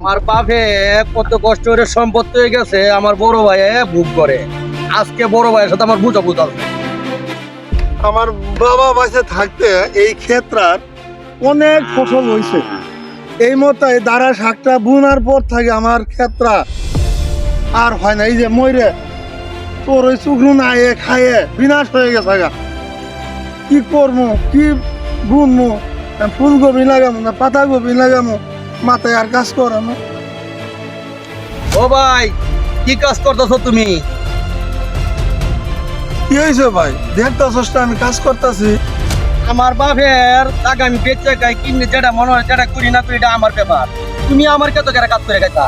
আমার বাপে কত কষ্ট করে সম্পত্তি হয়ে গেছে আমার বড় ভাই বুক করে। আজকে বড় ভাইয়ের সাথে আমার বুঝা বুঝা আমার বাবা বাসে থাকতে এই ক্ষেত্রার অনেক ফসল হয়েছে। এই মতো দাঁড়া শাকটা বুনার পর থাকে আমার ক্ষেত্রা আর হয় না এই যে ময়রে তোর ওই চুকরু না এ খায়ে বিনাশ হয়ে গেছে গা। কি করব কি বুনবো ফুলকপি লাগামো না পাতাকপি লাগামো মাথায় আর কাজ করানো ও ভাই কি কাজ করতেছো তুমি? কি হয়েছে ভাই? দেখতেছস আমি কাজ করতেছি। আমার বাপের টাকা আমি বেচে গাই কিনে যেটা মনে হয় যেটা করি না করি এটা আমার ব্যাপার। তুমি আমার কত করে কাজ করে গাইতা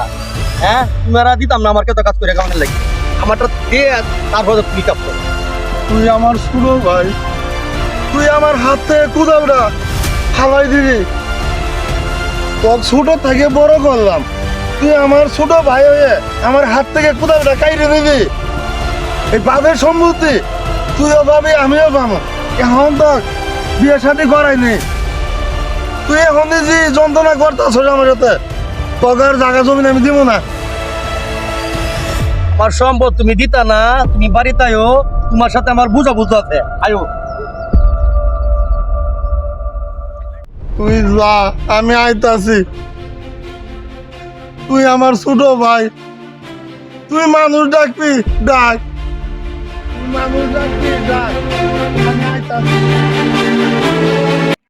হ্যাঁ? তুমি আর দিতাম না আমার কত কাজ করে গাওয়ানোর লাগে। আমারটা দিয়ে তারপরে তুমি কাজ করো। তুই আমার সুরো ভাই। তুই আমার হাতে থেকে কুদাবটা ফালাই দিবি। তোর ছোট থেকে বড় করলাম। তুই আমার ছোট ভাই হয়ে আমার হাত থেকে কুদাবটা কাইরে দিবি। এই বাপের সম্পত্তি তুইও পাবি আমিও পাবো এখন তো বিয়ে শাদি করাইনি তুই এখন যে যন্ত্রণা করতেছ আমার সাথে। তোকে আর জায়গা জমি আমি দিব না। আমার সম্পদ তুমি দিতা না, তুমি বাড়িতে আয়ো। তোমার সাথে আমার বুঝা বুঝা আছে। আয়ো। তুই যা, আমি আইতাছি। তুই আমার ছোট ভাই। তুই মানুষ ডাকবি, ডাক। মানুষ ডাকবি, ডাক। আমি আইতাছি।